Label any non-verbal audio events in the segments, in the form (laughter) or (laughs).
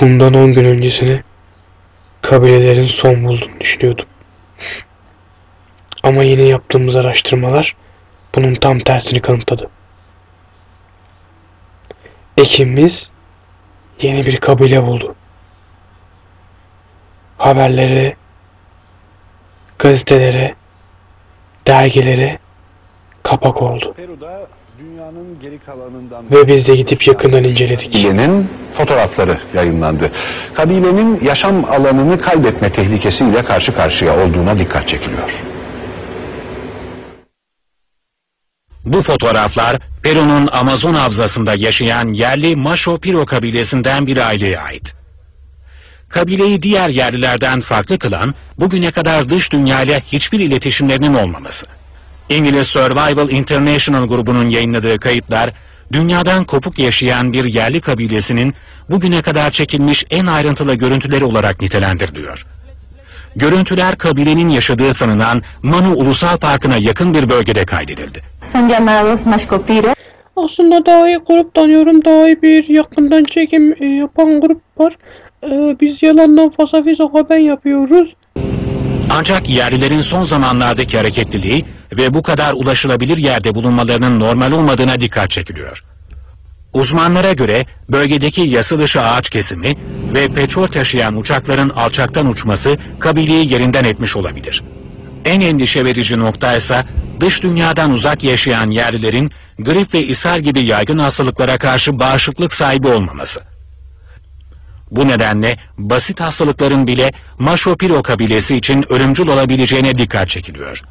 Bundan 10 gün öncesine kabilelerin son bulduğunu düşünüyordum. Ama yeni yaptığımız araştırmalar bunun tam tersini kanıtladı. Ekibimiz yeni bir kabile buldu. Haberlere, gazetelere, dergilere kapak oldu. Peru'da dünyanın geri kalanından Ve biz de gidip yakından inceledik. kabilenin fotoğrafları yayınlandı. Kabilenin yaşam alanını kaybetme tehlikesiyle karşı karşıya olduğuna dikkat çekiliyor. Bu fotoğraflar Peru'nun Amazon havzasında yaşayan yerli Maşo Piro kabilesinden bir aileye ait. Kabileyi diğer yerlilerden farklı kılan bugüne kadar dış dünyayla hiçbir iletişimlerinin olmaması. İngiliz Survival International grubunun yayınladığı kayıtlar dünyadan kopuk yaşayan bir yerli kabilesinin bugüne kadar çekilmiş en ayrıntılı görüntüleri olarak nitelendiriliyor. Görüntüler kabilenin yaşadığı sanılan Manu Ulusal Parkı'na yakın bir bölgede kaydedildi. Aslında daha iyi grup tanıyorum. Daha iyi bir yakından çekim e, yapan grup var. E, biz yalandan fasafiso haber yapıyoruz. Ancak yerlilerin son zamanlardaki hareketliliği ve bu kadar ulaşılabilir yerde bulunmalarının normal olmadığına dikkat çekiliyor. Uzmanlara göre bölgedeki yasa dışı ağaç kesimi ve petrol taşıyan uçakların alçaktan uçması kabileyi yerinden etmiş olabilir. En endişe verici nokta ise dış dünyadan uzak yaşayan yerlilerin grip ve ishal gibi yaygın hastalıklara karşı bağışıklık sahibi olmaması. Bu nedenle basit hastalıkların bile Maşopiro kabilesi için ölümcül olabileceğine dikkat çekiliyor.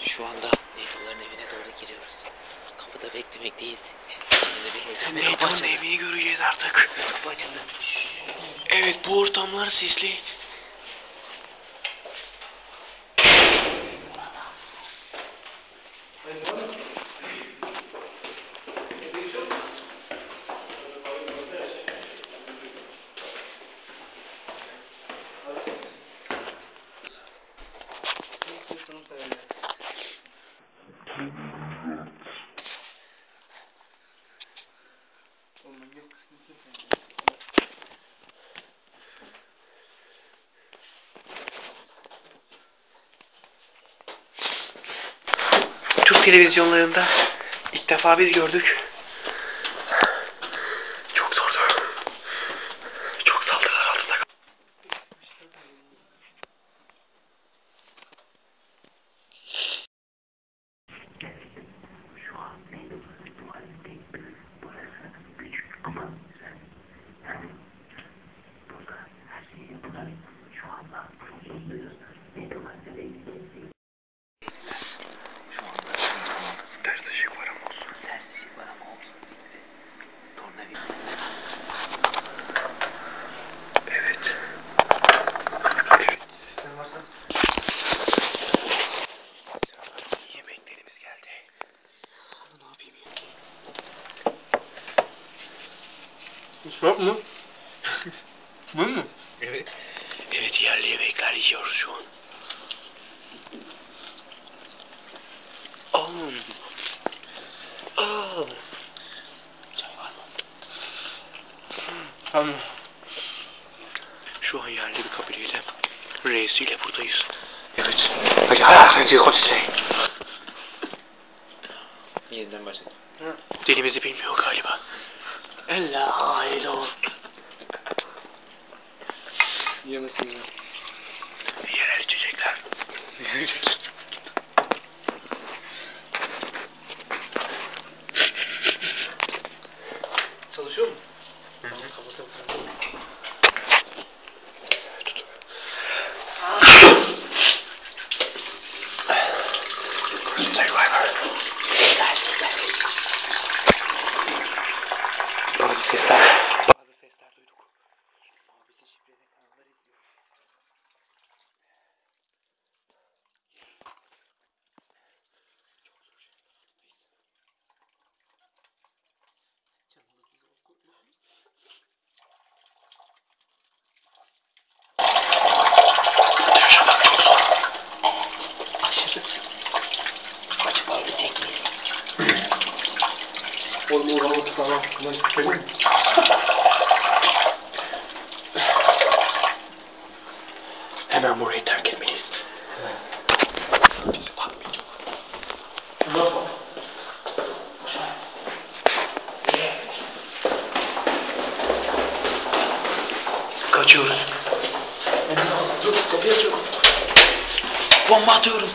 Şu anda Neyfulların evine doğru giriyoruz. Kapıda beklemekteyiz. İçimize bir heyecan kapı açıldı. evini göreceğiz artık. Kapı açıldı. Evet bu ortamlar sisli. Türk televizyonlarında ilk defa biz gördük. Şu anda Ters ışık var ama olsun. ters ışık var ama olsun. Tornavida. Evet. Sen varsa Yemeklerimiz geldi. ne yapayım ya? Ispak (laughs) mı? Bu mu? Evet. Yerli yemekler yiyoruz şu an. Oh. Oh. Çay var mı? Tamam. Şu an yerli bir kabileyle reisiyle buradayız. Evet. Hadi hadi hadi şey. Yeniden başla. Dilimizi bilmiyor galiba. Ella elo. Yemesin ya. Yerel içecekler. Çalışıyor mu? Tamam kapatalım. Survivor. Bazı Oğlum oradan otur sana. Ben tükeneyim. Hemen burayı terk etmeliyiz. Bizi bakmayacaklar. Şuna bak. Kaçıyoruz. Dur kapıyı açıyorum. Bomba atıyorum.